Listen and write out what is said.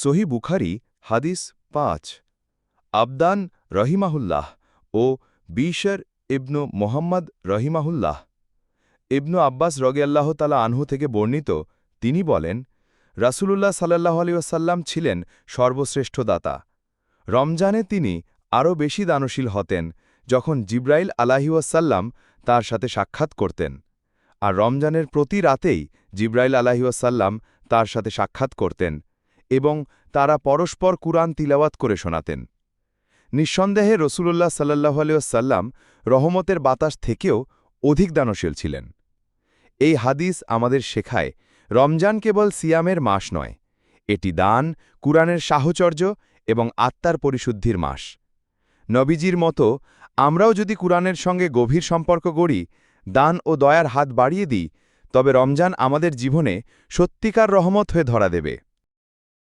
সহি বুখারি, হাদিস পাঁচ। আবদান রহিমাহুল্লাহ ও বিশর ইবনু মোহাম্মদ রহিমাহুল্লাহ। ইবনু আব্বাস রগিয়াল্লাহ তালা আনহু থেকে বর্ণিত, তিনি বলেন, রাসূলুল্লাহ সাল্লাহ আলিউসাল্লাম ছিলেন সর্বশ্রেষ্ঠ দাতা। রমজানে তিনি আরও বেশি দানশীল হতেন যখন জিব্রাইল আলাহিউসাল্লাম তার সাথে সাক্ষাৎ করতেন। আর রমজানের প্রতি রাতেই জিব্রাইল আলাহিউসাল্লাম তার সাথে সাক্ষাৎ করতেন। এবং তারা পরস্পর কুরআন তিলাওয়াত করে শোনাতেন। নিঃসন্দেহে রসুলুল্লাহ সাল্লাহ আলিয়াল্লাম রহমতের বাতাস থেকেও অধিক দানশীল ছিলেন। এই হাদিস আমাদের শেখায়, রমজান কেবল সিয়ামের মাস নয়, এটি দান, কুরআনের সাহচর্য এবং আত্মার পরিশুদ্ধির মাস। নবীজির মতো আমরাও যদি কুরআনের সঙ্গে গভীর সম্পর্ক গড়ি, দান ও দয়ার হাত বাড়িয়ে দিই, তবে রমজান আমাদের জীবনে সত্যিকার রহমত হয়ে ধরা দেবে।